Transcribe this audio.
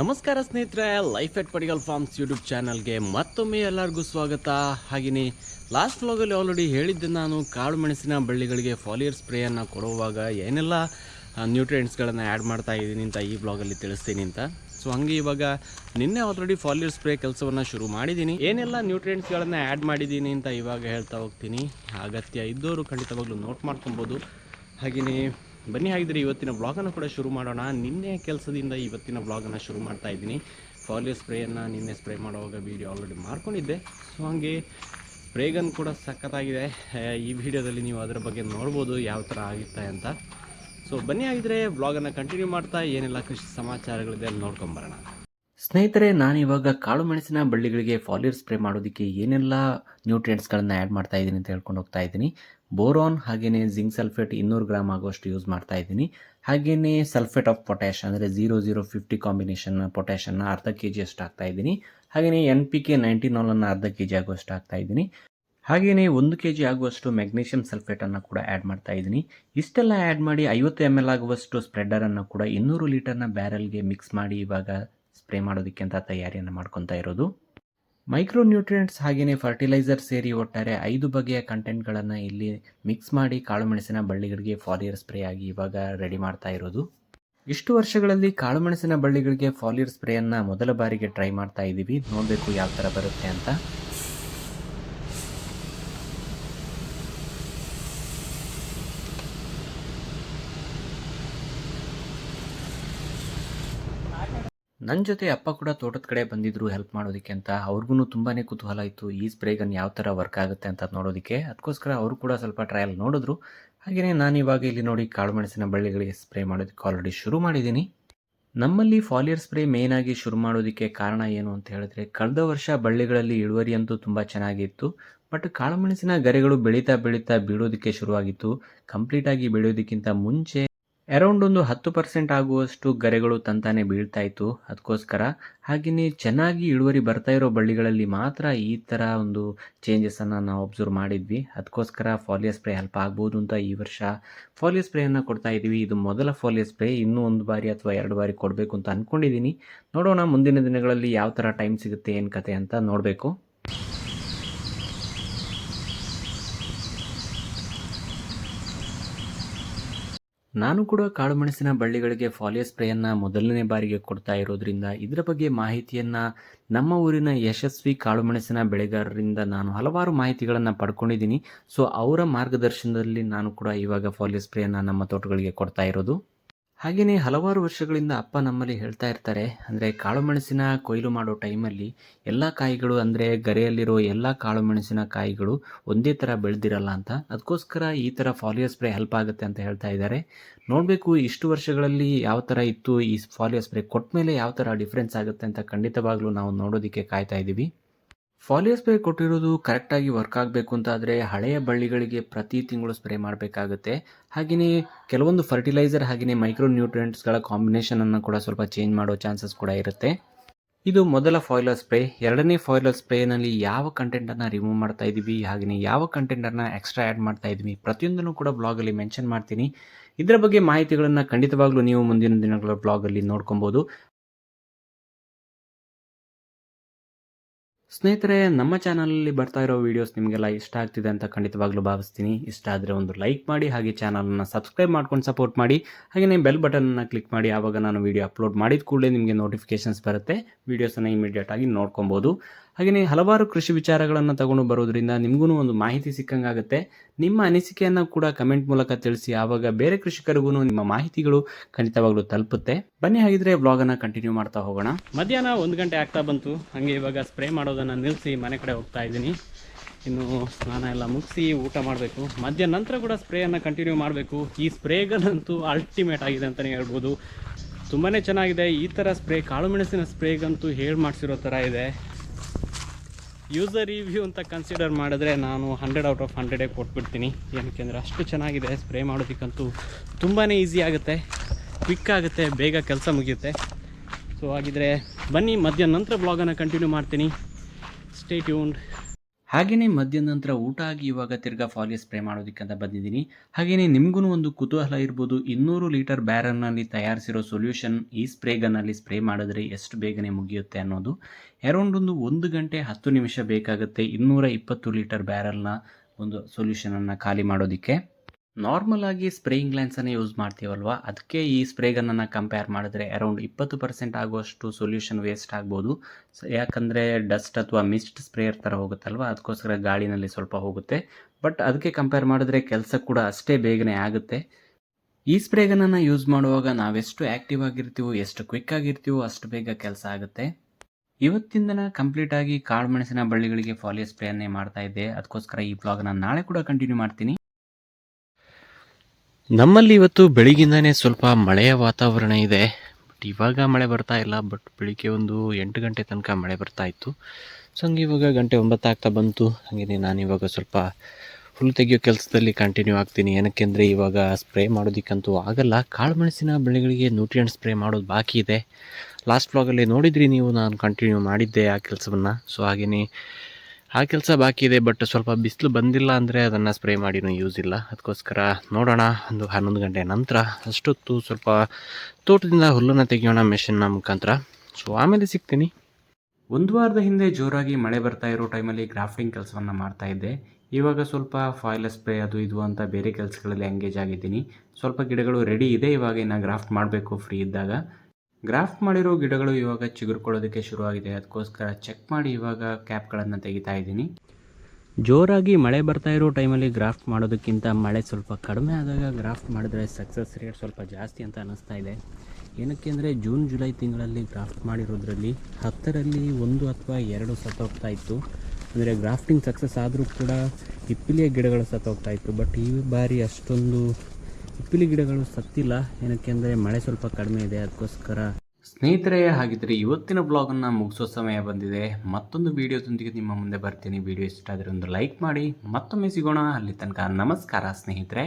ನಮಸ್ಕಾರ ಸ್ನೇಹಿತರೆ life at Padigal farms YouTube ಚಾನಲ್ಗೆ ಮತ್ತೊಮ್ಮೆ ಎಲ್ಲರಿಗೂ ಸ್ವಾಗತ. ಹಾಗೆಯೇ ಲಾಸ್ಟ್ ವ್ಲಾಗಲ್ಲಿ ಆಲ್ರೆಡಿ ಹೇಳಿದ್ದೆ ನಾನು, ಕಾಳು ಮೆಣಸಿನ ಬಳ್ಳಿಗಳಿಗೆ ಫಾಲಿಯರ್ ಸ್ಪ್ರೇಯನ್ನು ಕೊಡುವಾಗ ಏನೆಲ್ಲ ನ್ಯೂಟ್ರಿಯೆಂಟ್ಸ್ಗಳನ್ನು ಆ್ಯಡ್ ಮಾಡ್ತಾ ಇದ್ದೀನಿ ಅಂತ ಈ ಬ್ಲಾಗಲ್ಲಿ ತಿಳಿಸ್ತೀನಿ ಅಂತ. ಸೊ ಹಾಗೆ ಇವಾಗ ನಿನ್ನೆ ಆಲ್ರೆಡಿ ಫಾಲಿಯರ್ ಸ್ಪ್ರೇ ಕೆಲಸವನ್ನು ಶುರು ಮಾಡಿದ್ದೀನಿ. ಏನೆಲ್ಲ ನ್ಯೂಟ್ರಿಯೆಂಟ್ಸ್ಗಳನ್ನು ಆ್ಯಡ್ ಮಾಡಿದ್ದೀನಿ ಅಂತ ಇವಾಗ ಹೇಳ್ತಾ ಹೋಗ್ತೀನಿ. ಅಗತ್ಯ ಇದ್ದವರು ಖಂಡಿತವಾಗ್ಲೂ ನೋಟ್ ಮಾಡ್ಕೊಬೋದು. ಹಾಗೆಯೇ ಬನ್ನಿ ಹಾಗಿದ್ರೆ ಇವತ್ತಿನ ಬ್ಲಾಗನ್ನು ಕೂಡ ಶುರು ಮಾಡೋಣ. ನಿನ್ನೆ ಕೆಲಸದಿಂದ ಇವತ್ತಿನ ಬ್ಲಾಗನ್ನು ಶುರು ಮಾಡ್ತಾ ಇದ್ದೀನಿ. ಫಾಲಿಯೋ ಸ್ಪ್ರೇಯನ್ನು ನಿನ್ನೆ ಸ್ಪ್ರೇ ಮಾಡುವಾಗ ವೀಡಿಯೋ ಆಲ್ರೆಡಿ ಮಾಡ್ಕೊಂಡಿದ್ದೆ. ಸೊ ಹಾಗೆ ಸ್ಪ್ರೇಗನ್ ಕೂಡ ಸಖತ್ತಾಗಿದೆ. ಈ ವಿಡಿಯೋದಲ್ಲಿ ನೀವು ಅದರ ಬಗ್ಗೆ ನೋಡ್ಬೋದು ಯಾವ ಥರ ಆಗುತ್ತೆ ಅಂತ. ಸೊ ಬನ್ನಿ ಆಗಿದ್ರೆ ವ್ಲಾಗನ್ನು ಕಂಟಿನ್ಯೂ ಮಾಡ್ತಾ ಏನೆಲ್ಲ ಕೃಷಿ ಸಮಾಚಾರಗಳಿದೆ ಅಲ್ಲಿ ನೋಡ್ಕೊಂಬರೋಣ ಸ್ನೇಹಿತರೆ ನಾನು ಇವಾಗ ಕಾಳು ಮೆಣಸಿನ ಬಳ್ಳಿಗಳಿಗೆ ಫಾಲಿಯರ್ ಸ್ಪ್ರೇ ಮಾಡೋದಕ್ಕೆ ಏನೆಲ್ಲ ನ್ಯೂಟ್ರಿಯೆಂಟ್ಸ್ಗಳನ್ನು ಆ್ಯಡ್ ಮಾಡ್ತಾ ಇದ್ದೀನಿ ಅಂತ ಹೇಳ್ಕೊಂಡು ಹೋಗ್ತಾ ಇದ್ದೀನಿ. ಬೋರಾನ್ ಹಾಗೆಯೇ ಜಿಂಕ್ ಸಲ್ಫೇಟ್ ಇನ್ನೂರು ಗ್ರಾಮ್ ಆಗುವಷ್ಟು ಯೂಸ್ ಮಾಡ್ತಾ ಇದ್ದೀನಿ. ಹಾಗೆಯೇ ಸಲ್ಫೇಟ್ ಆಫ್ ಪೊಟ್ಯಾಶ್ ಅಂದರೆ ಜೀರೋ ಜೀರೋ ಫಿಫ್ಟಿ ಕಾಂಬಿನೇಷನ್ ಪೊಟ್ಯಾಷನ್ನ ಅರ್ಧ ಕೆ ಜಿ ಅಷ್ಟು ಹಾಕ್ತಾ ಇದ್ದೀನಿ. ಹಾಗೆಯೇ ಎನ್ ಪಿ ಕೆ ನೈಂಟಿ ನಾಲನ್ನು ಅರ್ಧ ಕೆ ಜಿ ಆಗುವಷ್ಟು ಹಾಕ್ತಾ ಇದ್ದೀನಿ. ಹಾಗೆಯೇ ಒಂದು ಕೆ ಜಿ ಆಗುವಷ್ಟು ಮೆಗ್ನೀಷಿಯಂ ಸಲ್ಫೇಟನ್ನು ಕೂಡ ಆ್ಯಡ್ ಮಾಡ್ತಾ ಇದ್ದೀನಿ. ಇಷ್ಟೆಲ್ಲ ಆ್ಯಡ್ ಮಾಡಿ ಐವತ್ತು ಎಂ ಎಲ್ ಆಗುವಷ್ಟು ಸ್ಪ್ರೆಡ್ಡರನ್ನು ಕೂಡ ಇನ್ನೂರು ಲೀಟರ್ನ ಬ್ಯಾರಲ್ಗೆ ಮಿಕ್ಸ್ ಮಾಡಿ ಇವಾಗ ಸ್ಪ್ರೇ ಮಾಡೋದಕ್ಕೆ ಅಂತ ತಯಾರಿಯನ್ನು ಮಾಡ್ಕೊತಾ ಇರೋದು. ಮೈಕ್ರೋ ನ್ಯೂಟ್ರಿಯೆಂಟ್ಸ್ ಹಾಗೆಯೇ ಫರ್ಟಿಲೈಸರ್ ಸೇರಿ ಒಟ್ಟಾರೆ ಐದು ಬಗೆಯ ಕಂಟೆಂಟ್ಗಳನ್ನು ಇಲ್ಲಿ ಮಿಕ್ಸ್ ಮಾಡಿ ಕಾಳುಮೆಣಸಿನ ಬಳ್ಳಿಗಳಿಗೆ ಫಾಲಿಯರ್ ಸ್ಪ್ರೇ ಆಗಿ ಇವಾಗ ರೆಡಿ ಮಾಡ್ತಾ ಇರೋದು. ಇಷ್ಟು ವರ್ಷಗಳಲ್ಲಿ ಕಾಳುಮೆಣಸಿನ ಬಳ್ಳಿಗಳಿಗೆ ಫಾಲಿಯರ್ ಸ್ಪ್ರೇಯನ್ನು ಮೊದಲ ಬಾರಿಗೆ ಟ್ರೈ ಮಾಡ್ತಾ ಇದ್ದೀವಿ ನೋಡಬೇಕು ಯಾವ ಥರ ಬರುತ್ತೆ ಅಂತ. ನನ್ನ ಜೊತೆ ಅಪ್ಪ ಕೂಡ ತೋಟದ ಕಡೆ ಬಂದಿದ್ರು ಹೆಲ್ಪ್ ಮಾಡೋದಕ್ಕೆ ಅಂತ. ಅವ್ರಿಗೂ ತುಂಬಾ ಕುತೂಹಲ ಇತ್ತು. ಈ ಸ್ಪ್ರೇಗನ್ ಯಾವ ಥರ ವರ್ಕ್ ಆಗುತ್ತೆ ಅಂತ ನೋಡೋದಕ್ಕೆ. ಅದಕ್ಕೋಸ್ಕರ ಅವರು ಕೂಡ ಸ್ವಲ್ಪ ಟ್ರಯಲ್ ನೋಡಿದ್ರು. ಹಾಗೆಯೇ ನಾನು ಇವಾಗ ಇಲ್ಲಿ ನೋಡಿ ಕಾಳುಮೆಣಸಿನ ಬಳ್ಳಿಗಳಿಗೆ ಸ್ಪ್ರೇ ಮಾಡೋದಕ್ಕೆ ಆಲ್ರೆಡಿ ಶುರು ಮಾಡಿದ್ದೀನಿ. ನಮ್ಮಲ್ಲಿ ಫಾಲಿಯರ್ ಸ್ಪ್ರೇ ಮೇನ್ ಆಗಿ ಶುರು ಮಾಡೋದಕ್ಕೆ ಕಾರಣ ಏನು ಅಂತ ಹೇಳಿದ್ರೆ, ಕಳೆದ ವರ್ಷ ಬಳ್ಳಿಗಳಲ್ಲಿ ಇಳುವರಿ ಅಂತೂ ತುಂಬ ಚೆನ್ನಾಗಿತ್ತು. ಬಟ್ ಕಾಳುಮೆಣಸಿನ ಗರಿಗಳು ಬೆಳೀತಾ ಬೆಳೀತಾ ಬೀಳೋದಕ್ಕೆ ಶುರುವಾಗಿತ್ತು. ಕಂಪ್ಲೀಟಾಗಿ ಬೆಳೆಯೋದಕ್ಕಿಂತ ಮುಂಚೆ ಅರೌಂಡ್ ಒಂದು ಹತ್ತು ಪರ್ಸೆಂಟ್ ಆಗುವಷ್ಟು ಗರೆಗಳು ತಂತಾನೆ ಬೀಳ್ತಾ ಇತ್ತು. ಅದಕ್ಕೋಸ್ಕರ ಹಾಗೆಯೇ ಚೆನ್ನಾಗಿ ಇಳುವರಿ ಬರ್ತಾ ಇರೋ ಬಳ್ಳಿಗಳಲ್ಲಿ ಮಾತ್ರ ಈ ಥರ ಒಂದು ಚೇಂಜಸನ್ನು ನಾವು ಅಬ್ಸರ್ವ್ ಮಾಡಿದ್ವಿ. ಅದಕ್ಕೋಸ್ಕರ ಫಾಲಿಯರ್ ಸ್ಪ್ರೇ ಹೆಲ್ಪ್ ಆಗ್ಬೋದು ಅಂತ ಈ ವರ್ಷ ಫಾಲಿಯರ್ ಸ್ಪ್ರೇಯನ್ನು ಕೊಡ್ತಾ ಇದ್ದೀವಿ ಇದು ಮೊದಲ ಫಾಲಿಯರ್ ಸ್ಪ್ರೇ ಇನ್ನೂ ಒಂದು ಬಾರಿ ಅಥವಾ ಎರಡು ಬಾರಿ ಕೊಡಬೇಕು ಅಂತ ಅಂದ್ಕೊಂಡಿದ್ದೀನಿ ನೋಡೋಣ ಮುಂದಿನ ದಿನಗಳಲ್ಲಿ ಯಾವ ಥರ ಟೈಮ್ ಸಿಗುತ್ತೆ ಏನು ಕತೆ ಅಂತ ನೋಡಬೇಕು. ನಾನು ಕೂಡ ಕಾಳುಮೆಣಸಿನ ಬಳ್ಳಿಗಳಿಗೆ ಫಾಲಿಯರ್ ಸ್ಪ್ರೇಯನ್ನು ಮೊದಲನೇ ಬಾರಿಗೆ ಕೊಡ್ತಾ ಇರೋದ್ರಿಂದ ಇದರ ಬಗ್ಗೆ ಮಾಹಿತಿಯನ್ನು ನಮ್ಮ ಊರಿನ ಯಶಸ್ವಿ ಕಾಳುಮೆಣಸಿನ ಬೆಳೆಗಾರರಿಂದ ನಾನು ಹಲವಾರು ಮಾಹಿತಿಗಳನ್ನು ಪಡ್ಕೊಂಡಿದ್ದೀನಿ. ಸೊ ಅವರ ಮಾರ್ಗದರ್ಶನದಲ್ಲಿ ನಾನು ಕೂಡ ಇವಾಗ ಫಾಲಿಯರ್ ಸ್ಪ್ರೇಯನ್ನು ನಮ್ಮ ತೋಟಗಳಿಗೆ ಕೊಡ್ತಾ ಇರೋದು. ಹಾಗೆಯೇ ಹಲವಾರು ವರ್ಷಗಳಿಂದ ಅಪ್ಪ ನಮ್ಮಲ್ಲಿ ಹೇಳ್ತಾ ಇರ್ತಾರೆ, ಅಂದರೆ ಕಾಳುಮೆಣಸಿನ ಕೊಯ್ಲು ಮಾಡೋ ಟೈಮಲ್ಲಿ ಎಲ್ಲ ಕಾಯಿಗಳು, ಅಂದರೆ ಗರೆಯಲ್ಲಿರೋ ಎಲ್ಲ ಕಾಳುಮೆಣಸಿನ ಕಾಯಿಗಳು ಒಂದೇ ಥರ ಬೆಳೆದಿರಲ್ಲ ಅಂತ. ಅದಕ್ಕೋಸ್ಕರ ಈ ಥರ ಫಾಲಿಯರ್ ಸ್ಪ್ರೇ ಹೆಲ್ಪ್ ಆಗುತ್ತೆ ಅಂತ ಹೇಳ್ತಾ ಇದ್ದಾರೆ. ನೋಡಬೇಕು ಇಷ್ಟು ವರ್ಷಗಳಲ್ಲಿ ಯಾವ ಥರ ಇತ್ತು ಈ ಫಾಲಿಯರ್ ಸ್ಪ್ರೇ. ಕೊಟ್ಟ ಮೇಲೆ ಯಾವ ಥರ ಡಿಫ್ರೆನ್ಸ್ ಆಗುತ್ತೆ ಅಂತ ಖಂಡಿತವಾಗ್ಲೂ ನಾವು ನೋಡೋದಕ್ಕೆ ಕಾಯ್ತಾ ಇದ್ದೀವಿ ಫಾಲಿಯರ್ ಸ್ಪ್ರೇ ಕೊಟ್ಟಿರೋದು ಕರೆಕ್ಟಾಗಿ ವರ್ಕ್ ಆಗಬೇಕು ಅಂತಾದರೆ ಹಳೆಯ ಬಳ್ಳಿಗಳಿಗೆ ಪ್ರತಿ ತಿಂಗಳು ಸ್ಪ್ರೇ ಮಾಡಬೇಕಾಗುತ್ತೆ. ಹಾಗೆಯೇ ಕೆಲವೊಂದು ಫರ್ಟಿಲೈಸರ್ ಹಾಗೆಯೇ ಮೈಕ್ರೋ ನ್ಯೂಟ್ರಿಯೆಂಟ್ಸ್ಗಳ ಕಾಂಬಿನೇಷನನ್ನು ಕೂಡ ಸ್ವಲ್ಪ ಚೇಂಜ್ ಮಾಡೋ ಚಾನ್ಸಸ್ ಕೂಡ ಇರುತ್ತೆ. ಇದು ಮೊದಲ ಫಾಯ್ಲರ್ ಸ್ಪ್ರೇ ಎರಡನೇ ಫಾಯ್ಲರ್ ಸ್ಪ್ರೇನಲ್ಲಿ ಯಾವ ಕಂಟೆಂಟನ್ನು ರಿಮೂವ್ ಮಾಡ್ತಾ ಇದ್ದೀವಿ ಹಾಗೆಯೇ ಯಾವ ಕಂಟೆಂಟನ್ನು ಎಕ್ಸ್ಟ್ರಾ ಆ್ಯಡ್ ಮಾಡ್ತಾ ಇದ್ದೀವಿ ಪ್ರತಿಯೊಂದನ್ನು ಕೂಡ ಬ್ಲಾಗಲ್ಲಿ ಮೆನ್ಷನ್ ಮಾಡ್ತೀನಿ. ಇದರ ಬಗ್ಗೆ ಮಾಹಿತಿಗಳನ್ನು ಖಂಡಿತವಾಗ್ಲೂ ನೀವು ಮುಂದಿನ ದಿನಗಳ ಬ್ಲಾಗಲ್ಲಿ ನೋಡ್ಕೊಬೋದು. ಸ್ನೇಹಿತರೆ, ನಮ್ಮ ಚಾನಲಲ್ಲಿ ಬರ್ತಾ ಇರೋ ವೀಡಿಯೋಸ್ ನಿಮಗೆಲ್ಲ ಇಷ್ಟ ಆಗ್ತಿದೆ ಅಂತ ಖಂಡಿತವಾಗ್ಲೂ ಭಾವಿಸ್ತೀನಿ. ಇಷ್ಟ ಆದರೆ ಒಂದು ಲೈಕ್ ಮಾಡಿ, ಹಾಗೆ ಚಾನಲನ್ನು ಸಬ್ಸ್ಕ್ರೈಬ್ ಮಾಡ್ಕೊಂಡು ಸಪೋರ್ಟ್ ಮಾಡಿ. ಹಾಗೆಯೇ ಬೆಲ್ ಬಟನನ್ನು ಕ್ಲಿಕ್ ಮಾಡಿ. ಆವಾಗ ನಾನು ವೀಡಿಯೋ ಅಪ್ಲೋಡ್ ಮಾಡಿದ ಕೂಡಲೇ ನಿಮಗೆ ನೋಟಿಫಿಕೇಷನ್ಸ್ ಬರುತ್ತೆ. ವೀಡಿಯೋಸನ್ನು ಇಮಿಡಿಯೇಟಾಗಿ ನೋಡ್ಕೊಬೋದು. ಹಾಗೆಯೇ ಹಲವಾರು ಕೃಷಿ ವಿಚಾರಗಳನ್ನು ತಗೊಂಡು ಬರೋದ್ರಿಂದ ನಿಮಗೂ ಒಂದು ಮಾಹಿತಿ ಸಿಕ್ಕಂಗಾಗುತ್ತೆ. ನಿಮ್ಮ ಅನಿಸಿಕೆಯನ್ನು ಕೂಡ ಕಮೆಂಟ್ ಮೂಲಕ ತಿಳಿಸಿ, ಆವಾಗ ಬೇರೆ ಕೃಷಿಕರಿಗೂ ನಿಮ್ಮ ಮಾಹಿತಿಗಳು ಖಂಡಿತವಾಗ್ಲೂ ತಲುಪುತ್ತೆ. ಬನ್ನಿ ಹಾಗಿದ್ರೆ ಬ್ಲಾಗನ್ನು ಕಂಟಿನ್ಯೂ ಮಾಡ್ತಾ ಹೋಗೋಣ. ಮಧ್ಯಾಹ್ನ ಒಂದು ಗಂಟೆ ಆಗ್ತಾ ಬಂತು. ಹಾಗೆ ಇವಾಗ ಸ್ಪ್ರೇ ಮಾಡೋದನ್ನು ನಿಲ್ಲಿಸಿ ಮನೆ ಕಡೆ ಹೋಗ್ತಾ ಇದ್ದೀನಿ. ಇನ್ನು ಸ್ನಾನ ಎಲ್ಲ ಮುಗಿಸಿ ಊಟ ಮಾಡಬೇಕು. ಮಧ್ಯಾಹ್ನ ನಂತರ ಕೂಡ ಸ್ಪ್ರೇಯನ್ನು ಕಂಟಿನ್ಯೂ ಮಾಡಬೇಕು. ಈ ಸ್ಪ್ರೇಗಳಂತೂ ಅಲ್ಟಿಮೇಟ್ ಆಗಿದೆ ಅಂತಲೇ ಹೇಳ್ಬೋದು. ತುಂಬಾ ಚೆನ್ನಾಗಿದೆ. ಈ ಥರ ಸ್ಪ್ರೇ, ಕಾಳುಮೆಣಸಿನ ಸ್ಪ್ರೇಗಂತೂ ಹೇಳಿ ಮಾಡಿಸಿರೋ ಥರ ಇದೆ. ಯೂಸರ್ ರಿವ್ಯೂ ಅಂತ ಕನ್ಸಿಡರ್ ಮಾಡಿದ್ರೆ ನಾನು ಹಂಡ್ರೆಡ್ ಔಟ್ ಆಫ್ ಹಂಡ್ರೆಡೇ ಕೊಟ್ಬಿಡ್ತೀನಿ. ಏನಕ್ಕೆ ಅಂದರೆ ಅಷ್ಟು ಚೆನ್ನಾಗಿದೆ ಸ್ಪ್ರೇ ಮಾಡೋದಕ್ಕಂತೂ ತುಂಬಾ ಈಸಿ ಆಗುತ್ತೆ ಕ್ವಿಕ್ ಆಗುತ್ತೆ, ಬೇಗ ಕೆಲಸ ಮುಗಿಯುತ್ತೆ. ಸೊ ಹಾಗಿದ್ರೆ ಬನ್ನಿ, ಮಧ್ಯಾಹ್ನ ನಂತರ ಬ್ಲಾಗನ್ನು ಕಂಟಿನ್ಯೂ ಮಾಡ್ತೀನಿ. ಸ್ಟೇ ಟ್ಯೂನ್ಡ್ ಹಾಗೆಯೇ ಮಧ್ಯಾಹ್ನ ನಂತರ ಊಟ ಆಗಿ ಇವಾಗ ತಿರ್ಗಾ ಫಾಲಿ ಸ್ಪ್ರೇ ಮಾಡೋದಕ್ಕಂತ ಬಂದಿದ್ದೀನಿ. ಹಾಗೆಯೇ ನಿಮಗೂ ಒಂದು ಕುತೂಹಲ ಇರ್ಬೋದು, ಇನ್ನೂರು ಲೀಟರ್ ಬ್ಯಾರನ್ನಲ್ಲಿ ತಯಾರಿಸಿರೋ ಸೊಲ್ಯೂಷನ್ ಈ ಸ್ಪ್ರೇ ಗನ್ನಲ್ಲಿ ಸ್ಪ್ರೇ ಮಾಡಿದ್ರೆ ಎಷ್ಟು ಬೇಗನೆ ಮುಗಿಯುತ್ತೆ ಅನ್ನೋದು. ಅರೌಂಡ್ ಒಂದು ಒಂದು ಗಂಟೆ ಹತ್ತು ನಿಮಿಷ ಬೇಕಾಗುತ್ತೆ ಇನ್ನೂರ ಇಪ್ಪತ್ತು ಲೀಟರ್ ಬ್ಯಾರಲ್ನ ಒಂದು ಸೊಲ್ಯೂಷನನ್ನು ಖಾಲಿ ಮಾಡೋದಕ್ಕೆ. ನಾರ್ಮಲ್ ಆಗಿ ಸ್ಪ್ರೇಯಿಂಗ್ ಲ್ಯಾನ್ಸನ್ನೇ ಯೂಸ್ ಮಾಡ್ತೀವಲ್ವ? ಅದಕ್ಕೆ ಈ ಸ್ಪ್ರೇ ಗನ್ನನ್ನು ಕಂಪೇರ್ ಮಾಡಿದ್ರೆ ಅರೌಂಡ್ ಇಪ್ಪತ್ತು ಪರ್ಸೆಂಟ್ ಆಗುವಷ್ಟು ಸೊಲ್ಯೂಷನ್ ವೇಸ್ಟ್ ಆಗ್ಬೋದು. ಯಾಕಂದರೆ ಡಸ್ಟ್ ಅಥವಾ ಮಿಸ್ಟ್ ಸ್ಪ್ರೇಯರ್ ಥರ ಹೋಗುತ್ತಲ್ವ? ಅದಕ್ಕೋಸ್ಕರ ಗಾಳಿನಲ್ಲಿ ಸ್ವಲ್ಪ ಹೋಗುತ್ತೆ. ಬಟ್ ಅದಕ್ಕೆ ಕಂಪೇರ್ ಮಾಡಿದ್ರೆ ಕೆಲಸ ಕೂಡ ಅಷ್ಟೇ ಬೇಗನೆ ಆಗುತ್ತೆ. ಈ ಸ್ಪ್ರೇ ಯೂಸ್ ಮಾಡುವಾಗ ನಾವೆಷ್ಟು ಆ್ಯಕ್ಟಿವ್ ಆಗಿರ್ತೀವೋ, ಎಷ್ಟು ಕ್ವಿಕ್ ಆಗಿರ್ತೀವೋ ಅಷ್ಟು ಬೇಗ ಕೆಲಸ ಆಗುತ್ತೆ. ಇವತ್ತಿಂದನ ಕಂಪ್ಲೀಟ್ ಆಗಿ ಕಾಳು ಮೆಣಸಿನ ಬಳ್ಳಿಗಳಿಗೆ ಫಾಲಿಯರ್ ಸ್ಪ್ರೇಯನ್ನೇ ಮಾಡ್ತಾ ಇದ್ದೆ. ಅದಕ್ಕೋಸ್ಕರ ಈ ಬ್ಲಾಗ್ನ ನಾಳೆ ಕೂಡ ಕಂಟಿನ್ಯೂ ಮಾಡ್ತೀನಿ. ನಮ್ಮಲ್ಲಿ ಇವತ್ತು ಬೆಳಿಗ್ಗಿಂದನೇ ಸ್ವಲ್ಪ ಮಳೆಯ ವಾತಾವರಣ ಇದೆ. ಬಟ್ ಇವಾಗ ಮಳೆ ಬರ್ತಾ ಇಲ್ಲ. ಬಟ್ ಬೆಳಿಗ್ಗೆ ಒಂದು ಎಂಟು ಗಂಟೆ ತನಕ ಮಳೆ ಬರ್ತಾ ಇತ್ತು. ಸೊ ಹಂಗೆ ಇವಾಗ ಗಂಟೆ ಒಂಬತ್ತು ಆಗ್ತಾ ಬಂತು. ಹಾಗೆಯೇ ನಾನು ಇವಾಗ ಸ್ವಲ್ಪ ಹುಲ್ಲು ತೆಗೆಯೋ ಕೆಲಸದಲ್ಲಿ ಕಂಟಿನ್ಯೂ ಆಗ್ತೀನಿ. ಏನಕ್ಕೆ ಅಂದರೆ ಇವಾಗ ಸ್ಪ್ರೇ ಮಾಡೋದಕ್ಕಂತೂ ಆಗಲ್ಲ. ಕಾಳು ಮೆಣಸಿನ ಬೆಳೆಗಳಿಗೆ ನ್ಯೂಟ್ರಿಯೆಂಟ್ ಸ್ಪ್ರೇ ಮಾಡೋದು ಬಾಕಿ ಇದೆ. ಲಾಸ್ಟ್ ವ್ಲಾಗಲ್ಲಿ ನೋಡಿದ್ರಿ ನೀವು. ನಾನು ಕಂಟಿನ್ಯೂ ಮಾಡಿದ್ದೆ ಆ ಕೆಲಸವನ್ನು. ಸೊ ಹಾಗೆಯೇ ಆ ಕೆಲಸ ಬಾಕಿ ಇದೆ ಬಟ್ ಸ್ವಲ್ಪ ಬಿಸಿಲು ಬಂದಿಲ್ಲ ಅಂದರೆ ಅದನ್ನು ಸ್ಪ್ರೇ ಮಾಡಿನೂ ಯೂಸ್ ಇಲ್ಲ. ಅದಕ್ಕೋಸ್ಕರ ನೋಡೋಣ, ಒಂದು ಹನ್ನೊಂದು ಗಂಟೆ ನಂತರ ಅಷ್ಟೊತ್ತು ಸ್ವಲ್ಪ ತೋಟದಿಂದ ಹುಲ್ಲನ್ನು ತೆಗೆಯೋಣ ಮೆಷಿನ್ನ ಮುಖಾಂತರ. ಸೊ ಆಮೇಲೆ ಸಿಗ್ತೀನಿ. ಒಂದು ವಾರದ ಹಿಂದೆ ಜೋರಾಗಿ ಮಳೆ ಬರ್ತಾ ಇರೋ ಟೈಮಲ್ಲಿ ಗ್ರಾಫ್ಟಿಂಗ್ ಕೆಲಸವನ್ನು ಮಾಡ್ತಾ ಇದ್ದೆ. ಇವಾಗ ಸ್ವಲ್ಪ ಫಾಯಿಲ್ ಸ್ಪ್ರೇ ಅದು ಇದು ಅಂತ ಬೇರೆ ಕೆಲಸಗಳಲ್ಲಿ ಎಂಗೇಜ್ ಆಗಿದ್ದೀನಿ. ಸ್ವಲ್ಪ ಗಿಡಗಳು ರೆಡಿ ಇದೆ, ಇವಾಗ ಇನ್ನು ಗ್ರಾಫ್ಟ್ ಮಾಡಬೇಕು ಫ್ರೀ ಇದ್ದಾಗ. ಗ್ರಾಫ್ಟ್ ಮಾಡಿರೋ ಗಿಡಗಳು ಇವಾಗ ಚಿಗುರ್ಕೊಳ್ಳೋದಕ್ಕೆ ಶುರುವಾಗಿದೆ. ಅದಕ್ಕೋಸ್ಕರ ಚೆಕ್ ಮಾಡಿ ಇವಾಗ ಕ್ಯಾಪ್ಗಳನ್ನು ತೆಗಿತಾ ಇದ್ದೀನಿ. ಜೋರಾಗಿ ಮಳೆ ಬರ್ತಾ ಇರೋ ಟೈಮಲ್ಲಿ ಗ್ರಾಫ್ಟ್ ಮಾಡೋದಕ್ಕಿಂತ ಮಳೆ ಸ್ವಲ್ಪ ಕಡಿಮೆ ಆದಾಗ ಗ್ರಾಫ್ಟ್ ಮಾಡಿದ್ರೆ ಸಕ್ಸಸ್ ರೇಟ್ ಸ್ವಲ್ಪ ಜಾಸ್ತಿ ಅಂತ ಅನ್ನಿಸ್ತಾ ಇದೆ. ಏನಕ್ಕೆ ಅಂದರೆ ಜೂನ್, ಜುಲೈ ತಿಂಗಳಲ್ಲಿ ಗ್ರಾಫ್ಟ್ ಮಾಡಿರೋದ್ರಲ್ಲಿ ಹತ್ತರಲ್ಲಿ ಒಂದು ಅಥವಾ ಎರಡು ಸತ್ತೋಗ್ತಾ ಇತ್ತು. ಅಂದರೆ ಗ್ರಾಫ್ಟಿಂಗ್ ಸಕ್ಸಸ್ ಆದರೂ ಕೂಡ ಹಿಪ್ಪಿಲಿಯ ಗಿಡಗಳು ಸತ್ತೋಗ್ತಾ ಇತ್ತು. ಬಟ್ ಈ ಬಾರಿ ಅಷ್ಟೊಂದು ಹಿಪ್ಪಿಲಿ ಗಿಡಗಳು ಸತ್ತಿಲ್ಲ. ಏನಕ್ಕೆ ಅಂದರೆ ಮಳೆ ಸ್ವಲ್ಪ ಕಡಿಮೆ ಇದೆ. ಅದಕ್ಕೋಸ್ಕರ ಸ್ನೇಹಿತರೆ, ಹಾಗಿದ್ರೆ ಇವತ್ತಿನ ಬ್ಲಾಗನ್ನು ಮುಗಿಸೋ ಸಮಯ ಬಂದಿದೆ. ಮತ್ತೊಂದು ವಿಡಿಯೋದೊಂದಿಗೆ ನಿಮ್ಮ ಮುಂದೆ ಬರ್ತೀನಿ. ವಿಡಿಯೋ ಇಷ್ಟ ಆದರೆ ಒಂದು ಲೈಕ್ ಮಾಡಿ. ಮತ್ತೊಮ್ಮೆ ಸಿಗೋಣ. ಅಲ್ಲಿ ತನಕ ನಮಸ್ಕಾರ ಸ್ನೇಹಿತರೆ.